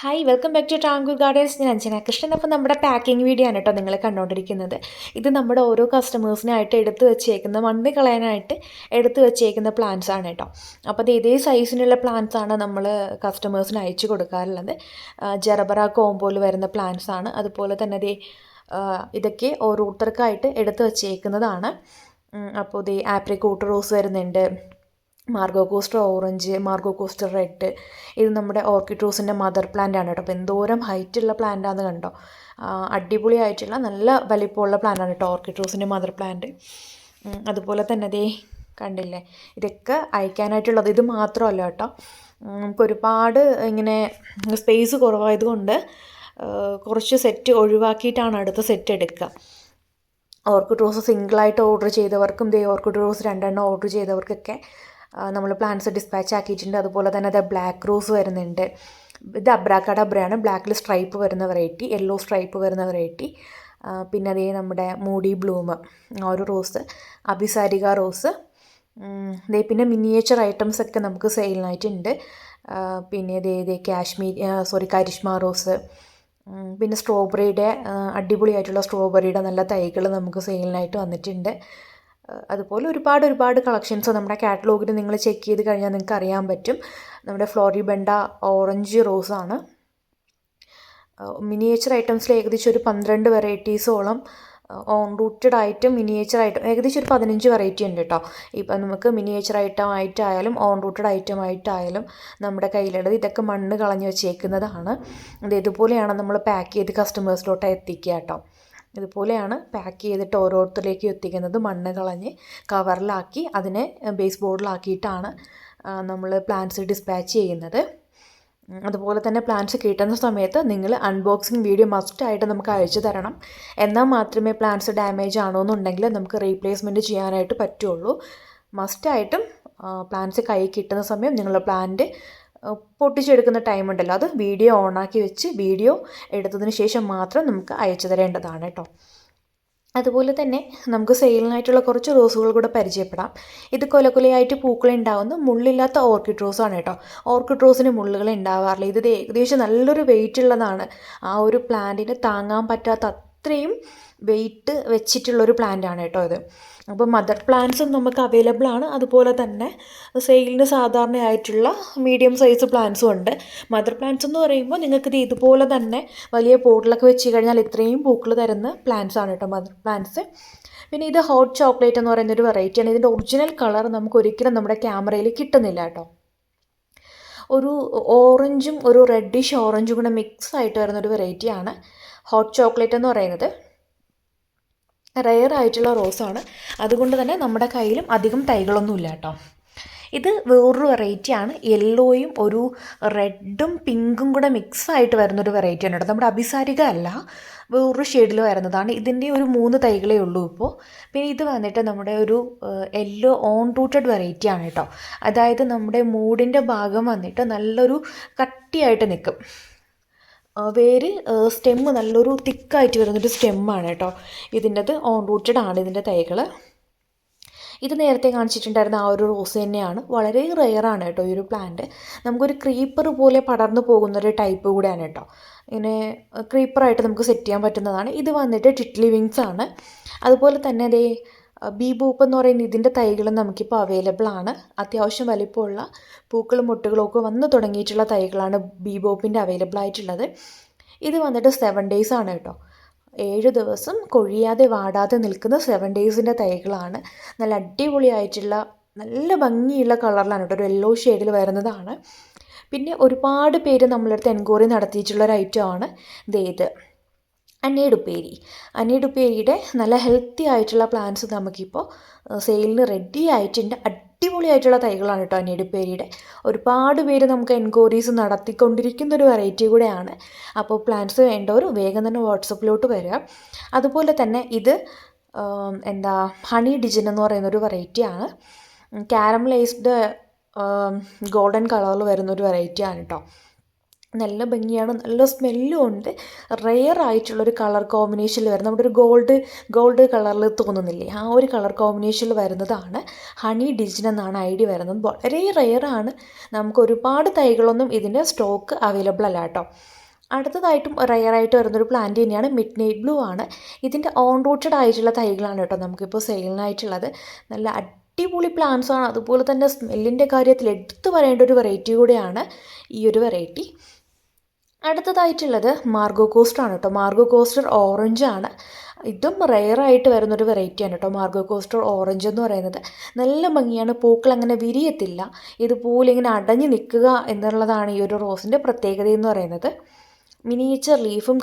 Hi welcome back to ടാങ്കു gardens ഞാൻ അഞ്ജന കൃഷ്ണൻ. അപ്പോൾ നമ്മുടെ പാക്കിംഗ് വീഡിയോ ആണ് കേട്ടോ നിങ്ങൾ കണ്ടുകൊണ്ടിരിക്കുന്നത് ഇത് നമ്മുടെ ഓരോ കസ്റ്റമേഴ്സിനായിട്ട് എടുത്തു വെച്ചേക്കുന്ന മണ്ണ് കളയാനായിട്ട് എടുത്തു വെച്ചേക്കുന്ന പ്ലാന്റ്സ് ആണ് കേട്ടോ. അപ്പോൾ അത് ഇതേ സൈസിനുള്ള പ്ലാന്റ്സ് ആണ് നമ്മൾ കസ്റ്റമേഴ്സിന് അയച്ചു കൊടുക്കാറുള്ളത്. ജറബറ കോമ്പോയിൽ വരുന്ന പ്ലാന്റ്സ് ആണ്. അതുപോലെ തന്നെ ദേ ഇതൊക്കെ ഓരോരുത്തർക്കായിട്ട് എടുത്തു വെച്ചേക്കുന്നതാണ്. അപ്പോൾ ദേ ആപ്രിക്കോട്ട് റോസ് വരുന്നുണ്ട്. Margo Koster orange Margo Koster red. ഇത് നമ്മുടെ ഓർക്കിഡ് റോസിന്റെ മദർ പ്ലാന്റ് ആണ് കേട്ടോ. അപ്പോൾ എന്തോരം ഹൈറ്റുള്ള പ്ലാന്റാന്ന് കണ്ടോ? അടിപൊളിയായിട്ടുള്ള നല്ല വലിപ്പമുള്ള പ്ലാന്റാണ് കേട്ടോ ഓർക്കിഡ് റോസിന്റെ മദർ പ്ലാന്റ് അതുപോലെ തന്നെ ദേ കണ്ടില്ലേ? ഇതൊക്കെ അയക്കാനായിട്ടുള്ളത്. ഇത് മാത്രമല്ല കേട്ടോ. നമുക്ക് ഒരുപാട് ഇങ്ങനെ സ്പേസ് കുറവായതുകൊണ്ട് കുറച്ച് സെറ്റ് ഒഴിവാക്കിയിട്ടാണ് അടുത്ത സെറ്റ് എടുക്കുക. ഓർക്കിഡ് റോസ് സിംഗിളായിട്ട് ഓർഡർ ചെയ്തവർക്കും ദേ ഓർക്കിഡ് റോസ് രണ്ടെണ്ണം ഓർഡർ ചെയ്തവർക്കൊക്കെ നമ്മൾ പ്ലാന്റ്സ് ഡിസ്പാച്ച് ആക്കിയിട്ടുണ്ട്. അതുപോലെ തന്നെ അത് ബ്ലാക്ക് റോസ് വരുന്നുണ്ട്. ഇത് അബ്രാക്കഡബ്രയാണ് ബ്ലാക്കിൽ സ്ട്രൈപ്പ് വരുന്ന വെറൈറ്റി യെല്ലോ സ്ട്രൈപ്പ് വരുന്ന വെറൈറ്റി പിന്നെ അതേ നമ്മുടെ മൂഡി ബ്ലൂം ഒരു റോസ് അഭിസാരിക റോസ് ഇതേ പിന്നെ മിനിയേച്ചർ ഐറ്റംസ് ഒക്കെ നമുക്ക് സെയിലിനായിട്ടുണ്ട് പിന്നെ ദേ ഇതേ കാശ്മീർ സോറി കരിഷ്മ റോസ് പിന്നെ സ്ട്രോബെറിയുടെ അടിപൊളിയായിട്ടുള്ള സ്ട്രോബെറിയുടെ നല്ല തൈകൾ നമുക്ക് സെയിലിനായിട്ട് വന്നിട്ടുണ്ട്. അതുപോലെ ഒരുപാട് ഒരുപാട് കളക്ഷൻസ് നമ്മുടെ കാറ്റലോഗിൽ നിങ്ങൾ ചെക്ക് ചെയ്ത് കഴിഞ്ഞാൽ നിങ്ങൾക്ക് അറിയാൻ പറ്റും. നമ്മുടെ ഫ്ലോറിബെണ്ട ഓറഞ്ച് റോസാണ് മിനിയേച്ചർ ഐറ്റംസിൽ ഏകദേശം ഒരു പന്ത്രണ്ട് വെറൈറ്റീസോളം ഓൺ റൂട്ടഡ് ആയിട്ടും മിനിയേച്ചർ ഐറ്റം ഏകദേശം ഒരു പതിനഞ്ച് വെറൈറ്റി ഉണ്ട് കേട്ടോ. ഇപ്പം നമുക്ക് മിനിയേച്ചർ ഐറ്റം ആയിട്ടായാലും ഓൺ റൂട്ടഡ് ഐറ്റം ആയിട്ടായാലും നമ്മുടെ കയ്യിലുള്ളത് ഇതൊക്കെ മണ്ണ് കളഞ്ഞ് വെച്ചേക്കുന്നതാണ്. ഇത് ഇതുപോലെയാണ് നമ്മൾ പാക്ക് ചെയ്ത് കസ്റ്റമേഴ്സിലോട്ട് എത്തിക്കുക കേട്ടോ. ഇതുപോലെയാണ് പാക്ക് ചെയ്തിട്ട് ഓരോരുത്തരിലേക്ക് എത്തിക്കുന്നത്. മണ്ണ് കളഞ്ഞ് കവറിലാക്കി അതിനെ ബേസ് ബോർഡിലാക്കിയിട്ടാണ് നമ്മൾ പ്ലാന്റ്സ് ഡിസ്പാച്ച് ചെയ്യുന്നത്. അതുപോലെ തന്നെ പ്ലാന്റ്സ് കിട്ടുന്ന സമയത്ത് നിങ്ങൾ അൺബോക്സിങ് വീഡിയോ മസ്റ്റായിട്ട് നമുക്ക് അയച്ചു തരണം. എന്നാൽ മാത്രമേ പ്ലാന്റ്സ് ഡാമേജ് ആണോ എന്നുണ്ടെങ്കിൽ നമുക്ക് റീപ്ലേസ്മെന്റ് ചെയ്യാനായിട്ട് പറ്റുള്ളൂ. മസ്റ്റായിട്ടും പ്ലാന്റ്സ് കൈ കിട്ടുന്ന സമയം നിങ്ങളുടെ പ്ലാന്റ് പൊട്ടിച്ചെടുക്കുന്ന ടൈം ഉണ്ടല്ലോ. അത് വീഡിയോ ഓണാക്കി വെച്ച് വീഡിയോ എടുത്തതിന് ശേഷം മാത്രം നമുക്ക് അയച്ചു തരേണ്ടതാണ് കേട്ടോ. അതുപോലെ തന്നെ നമുക്ക് സെയിലിനായിട്ടുള്ള കുറച്ച് റോസുകൾ കൂടെ പരിചയപ്പെടാം. ഇത് കൊലകൊലയായിട്ട് പൂക്കൾ ഉണ്ടാകുന്ന മുള്ളില്ലാത്ത ഓർക്കിഡ് റോസാണ് കേട്ടോ. ഓർക്കിഡ് റോസിന് മുള്ളുകൾ ഉണ്ടാവാറില്ല. ഇത് ഏകദേശം നല്ലൊരു വെയിറ്റ് ഉള്ളതാണ്. ആ ഒരു പ്ലാന്റിന് താങ്ങാൻ പറ്റാത്ത അത്രയും വെയിറ്റ് വെച്ചിട്ടുള്ളൊരു പ്ലാന്റാണ് കേട്ടോ ഇത്. അപ്പോൾ മദർ പ്ലാന്റ്സും നമുക്ക് അവൈലബിൾ ആണ്. അതുപോലെ തന്നെ സെയിലിന് സാധാരണയായിട്ടുള്ള മീഡിയം സൈസ് പ്ലാന്റ്സും ഉണ്ട്. മദർ പ്ലാന്റ്സ് എന്ന് പറയുമ്പോൾ നിങ്ങൾക്ക് ഇത് ഇതുപോലെ തന്നെ വലിയ പോട്ടിലൊക്കെ വെച്ച് കഴിഞ്ഞാൽ ഇത്രയും പൂക്കൾ തരുന്ന പ്ലാന്റ്സ് ആണ് കേട്ടോ മദർ പ്ലാന്റ്സ് പിന്നെ ഇത് ഹോട്ട് ചോക്ലേറ്റ് എന്ന് പറയുന്നൊരു വെറൈറ്റിയാണ് ഇതിന്റെ ഒറിജിനൽ കളർ നമുക്ക് ഒരിക്കലും നമ്മുടെ ക്യാമറയിൽ കിട്ടുന്നില്ല കേട്ടോ. ഒരു ഓറഞ്ചും ഒരു റെഡിഷ് ഓറഞ്ചും കൂടെ മിക്സ് ആയിട്ട് വരുന്ന ഒരു വെറൈറ്റിയാണ് ഹോട്ട് ചോക്ലേറ്റ് എന്ന് പറയുന്നത് റെയർ ആയിട്ടുള്ള റോസാണ് അതുകൊണ്ട് തന്നെ നമ്മുടെ കയ്യിലും അധികം തൈകളൊന്നുമില്ല കേട്ടോ. ഇത് വേറൊരു വെറൈറ്റിയാണ് യെല്ലോയും ഒരു റെഡും പിങ്കും കൂടെ മിക്സ് ആയിട്ട് വരുന്നൊരു വെറൈറ്റിയാണ് കേട്ടോ. നമ്മുടെ അഭിസാരിക അല്ല വേറൊരു ഷെയ്ഡിൽ വരുന്നതാണ്. ഇതിന്റെ ഒരു മൂന്ന് തൈകളേ ഉള്ളൂ ഇപ്പോൾ പിന്നെ ഇത് വന്നിട്ട് നമ്മുടെ ഒരു യെല്ലോ ഓൺ റൂട്ടഡ് വെറൈറ്റിയാണ് കേട്ടോ. അതായത് നമ്മുടെ മൂടിന്റെ ഭാഗം വന്നിട്ട് നല്ലൊരു കട്ടിയായിട്ട് നിൽക്കും വേര് സ്റ്റെമ്മ് നല്ലൊരു തിക്കായിട്ട് വരുന്നൊരു സ്റ്റെമ്മാണ് കേട്ടോ ഇതിന്റെത് ഓൺ റൂട്ടഡ് ആണ് ഇതിന്റെ തൈകൾ ഇത് നേരത്തെ കാണിച്ചിട്ടുണ്ടായിരുന്ന ആ ഒരു റോസ് തന്നെയാണ്. വളരെ റെയറാണ് കേട്ടോ ഈ ഒരു പ്ലാന്റ് നമുക്കൊരു ക്രീപ്പർ പോലെ പടർന്നു പോകുന്നൊരു ടൈപ്പ് കൂടെയാണ് കേട്ടോ ഇങ്ങനെ ക്രീപ്പറായിട്ട് നമുക്ക് സെറ്റ് ചെയ്യാൻ പറ്റുന്നതാണ്. ഇത് വന്നിട്ട് ടിറ്റ്ലി വിങ്സ് ആണ്. അതുപോലെ തന്നെ അതേ ബീ ബൂപ്പ് എന്ന് പറയുന്ന ഇതിന്റെ തൈകളും നമുക്കിപ്പോൾ അവൈലബിൾ ആണ്. അത്യാവശ്യം വലിപ്പമുള്ള പൂക്കളും മുട്ടുകളും ഒക്കെ വന്നു തുടങ്ങിയിട്ടുള്ള തൈകളാണ് ബി ബോപ്പിന്റെ അവൈലബിൾ ആയിട്ടുള്ളത്. ഇത് വന്നിട്ട് സെവൻ ഡേയ്സ് ആണ് കേട്ടോ. ഏഴ് ദിവസം കൊഴിയാതെ വാടാതെ നിൽക്കുന്ന സെവൻ ഡേയ്സിന്റെ തൈകളാണ്. നല്ല അടിപൊളിയായിട്ടുള്ള നല്ല ഭംഗിയുള്ള കളറിലാണ് കേട്ടോ. ഒരു യെല്ലോ ഷെയ്ഡിൽ വരുന്നതാണ്. പിന്നെ ഒരുപാട് പേര് നമ്മളടുത്ത് എൻക്വയറി നടത്തിയിട്ടുള്ള ഒരു ഐറ്റമാണ് ഇത്. അന്നേടുപ്പേരി. അനേടുപ്പേരിയുടെ നല്ല ഹെൽത്തി ആയിട്ടുള്ള പ്ലാന്റ്സ് നമുക്കിപ്പോൾ സെയിലിന് റെഡി ആയിട്ടുണ്ട്. അടിപൊളിയായിട്ടുള്ള തൈകളാണ് കേട്ടോ അനേടുപ്പേരിയുടെ ഒരുപാട് പേര് നമുക്ക് എൻക്വയറീസ് നടത്തിക്കൊണ്ടിരിക്കുന്ന ഒരു വെറൈറ്റി കൂടെയാണ്. അപ്പോൾ പ്ലാന്റ്സ് വേണ്ടവർ വേഗം തന്നെ വാട്സപ്പിലോട്ട് വരിക. അതുപോലെ തന്നെ ഇത് എന്താ ഹണി ഡിജൻ എന്ന് പറയുന്ന ഒരു വെറൈറ്റിയാണ് ക്യാരമലൈസ്ഡ് ഗോൾഡൻ കളറിൽ വരുന്ന ഒരു വെറൈറ്റിയാണ് കേട്ടോ. നല്ല ഭംഗിയാണ് നല്ല സ്മെല്ലും ഉണ്ട്. റെയർ ആയിട്ടുള്ളൊരു കളർ കോമ്പിനേഷനിൽ വരുന്ന നമ്മുടെ ഒരു ഗോൾഡ് ഗോൾഡ് കളറിൽ തോന്നുന്നില്ലേ? ആ ഒരു കളർ കോമ്പിനേഷനിൽ വരുന്നതാണ് ഹണി ഡിജിൻ എന്നാണ് ഐ ഡി വരുന്നത്. വളരെ റെയറാണ് നമുക്ക് ഒരുപാട് തൈകളൊന്നും ഇതിന്റെ സ്റ്റോക്ക് അവൈലബിൾ അല്ല കേട്ടോ. അടുത്തതായിട്ടും റയറായിട്ട് വരുന്നൊരു പ്ലാന്റ് തന്നെയാണ് മിഡ് നൈറ്റ് ബ്ലൂ ആണ്. ഇതിന്റെ ഓൺ റൂട്ടഡ് ആയിട്ടുള്ള തൈകളാണ് കേട്ടോ നമുക്കിപ്പോൾ സെയിലിനായിട്ടുള്ളത് നല്ല അടിപൊളി പ്ലാന്റ്സാണ് അതുപോലെ തന്നെ സ്മെല്ലിന്റെ കാര്യത്തിൽ എടുത്തു പറയേണ്ട ഒരു വെറൈറ്റി കൂടെയാണ് ഈ ഒരു വെറൈറ്റി അടുത്തതായിട്ടുള്ളത് മാർഗോ കോസ്റ്റർ ആണ് കേട്ടോ. മാർഗോ കോസ്റ്റർ ഓറഞ്ച് ആണ് ഇതും റെയറായിട്ട് വരുന്നൊരു വെറൈറ്റിയാണ് കേട്ടോ. മാർഗോ കോസ്റ്റർ ഓറഞ്ച് എന്ന് പറയുന്നത്. നല്ല ഭംഗിയാണ്. പൂക്കൾ അങ്ങനെ വിരിയത്തില്ല. ഇതുപോലെ ഇങ്ങനെ അടഞ്ഞു നിൽക്കുക എന്നുള്ളതാണ് ഈ ഒരു റോസിന്റെ പ്രത്യേകത എന്ന് പറയുന്നത്. മിനിയേച്ചർ ലീഫും